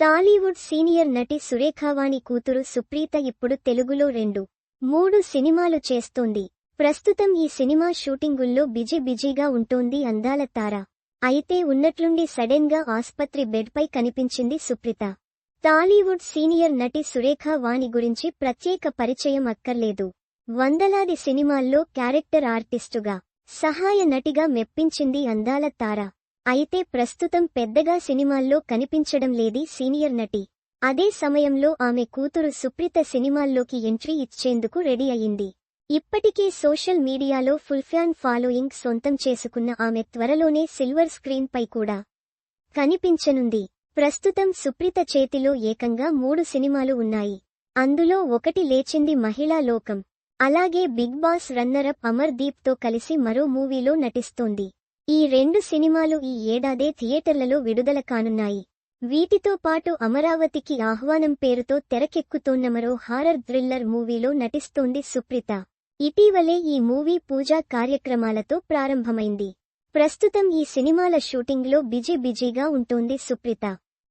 Tollywood senior నటి సురేఖావాణి కూతురు సుప్రీత ఇప్పుడు తెలుగులో రెండు మూడు సినిమాలు చేస్తోంది. ప్రస్తుతం ఈ సినిమా షూటింగుల్లో బిజీ బిజీగా ఉంటోంది అందాల తార. అయితే ఉన్నట్లుండి సడెన్గా ఆస్పత్రి బెడ్పై కనిపించింది సుప్రీత. టాలీవుడ్ సీనియర్ నటి సురేఖా వాణి గురించి ప్రత్యేక పరిచయం అక్కర్లేదు. వందలాది సినిమాల్లో క్యారెక్టర్ ఆర్టిస్టుగా సహాయ నటిగా మెప్పించింది అందాల తార. అయితే ప్రస్తుతం పెద్దగా సినిమాల్లో కనిపించడం లేది సీనియర్ నటి. అదే సమయంలో ఆమె కూతురు సుప్రీత సినిమాల్లోకి ఎంట్రీ ఇచ్చేందుకు రెడీ అయింది ఇప్పటికే సోషల్ మీడియాలో ఫుల్ ఫ్యాన్ ఫాలోయింగ్ సొంతం చేసుకున్న ఆమె త్వరలోనే సిల్వర్ స్క్రీన్ పై కూడా కనిపించనుంది. ప్రస్తుతం సుప్రీత చేతిలో ఏకంగా మూడు సినిమాలు ఉన్నాయి. అందులో ఒకటి లేచింది మహిళా లోకం. అలాగే big boss runner up Amar దీప్తో కలిసి మరో మూవీలో నటిస్తోంది. ఈ రెండు సినిమాలు ఈ ఏడాదే థియేటర్లలో విడుదల కానున్నాయి. వీటితో పాటు అమరావతికి ఆహ్వానం పేరుతో తెరకెక్కుతోన్న మరో హారర్ థ్రిల్లర్ మూవీలో నటిస్తోంది సుప్రీత. ఇటీవలే ఈ మూవీ పూజా కార్యక్రమాలతో ప్రారంభమైంది. ప్రస్తుతం ఈ సినిమాల షూటింగ్లో బిజీ బిజీగా ఉంటోంది సుప్రీత.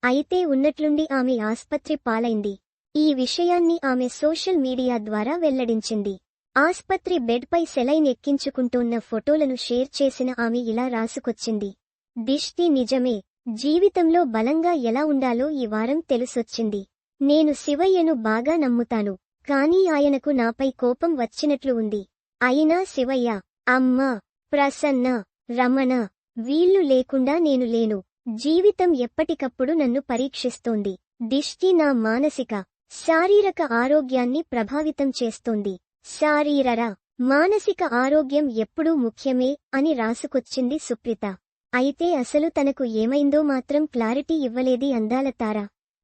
అయితే ఉన్నట్లుండి ఆమె ఆస్పత్రి పాలైంది. ఈ విషయాన్ని ఆమె సోషల్ మీడియా ద్వారా వెల్లడించింది. ఆస్పత్రి బెడ్పై సెలైన్ ఎక్కించుకుంటోన్న ఫోటోలను షేర్ చేసిన ఆమె ఇలా రాసుకొచ్చింది. దిష్టి నిజమే. జీవితంలో బలంగా ఎలా ఉండాలో ఈ వారం తెలుసొచ్చింది. నేను శివయ్యను బాగా నమ్ముతాను. కానీ ఆయనకు నాపై కోపం వచ్చినట్లు ఉంది. అయినా శివయ్య అమ్మ ప్రసన్న రమణ వీళ్ళు లేకుండా నేను లేను. జీవితం ఎప్పటికప్పుడు నన్ను పరీక్షిస్తోంది. దిష్టి నా మానసిక శారీరక ఆరోగ్యాన్ని ప్రభావితం చేస్తోంది. శారీరర మానసిక ఆరోగ్యం ఎప్పుడూ ముఖ్యమే అని రాసుకొచ్చింది సుప్రీత. అయితే అసలు తనకు ఏమైందో మాత్రం క్లారిటీ ఇవ్వలేది అందాల తార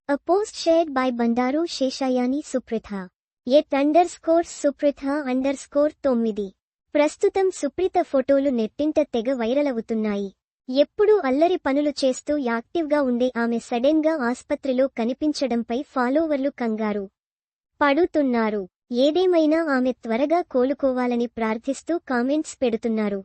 a post shared by Bandaru Seshayani Supritha at underscore Supritha underscore తొమ్మిది. ప్రస్తుతం సుప్రీత ఫోటోలు నెట్టింట తెగ వైరల్ అవుతున్నాయి ఎప్పుడూ అల్లరి పనులు చేస్తూ యాక్టివ్గా ఉండే ఆమె సడెన్గా ఆస్పత్రిలో కనిపించడంపై ఫాలోవర్లు కంగారు పడుతున్నారు. ఏదేమైనా ఆమె త్వరగా కోలుకోవాలని ప్రార్థిస్తూ కామెంట్స్ పెడుతున్నారు.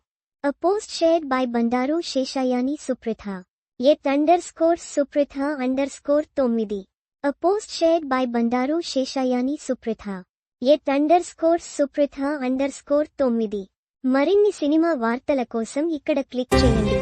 A post shared by Bandaru Seshayani Supritha at underscore Supritha underscore తొమ్మిది. A post shared by Bandaru Seshayani Supritha at underscore Supritha underscore తొమ్మిది. మరిన్ని సినిమా వార్తల కోసం ఇక్కడ క్లిక్ చేయండి.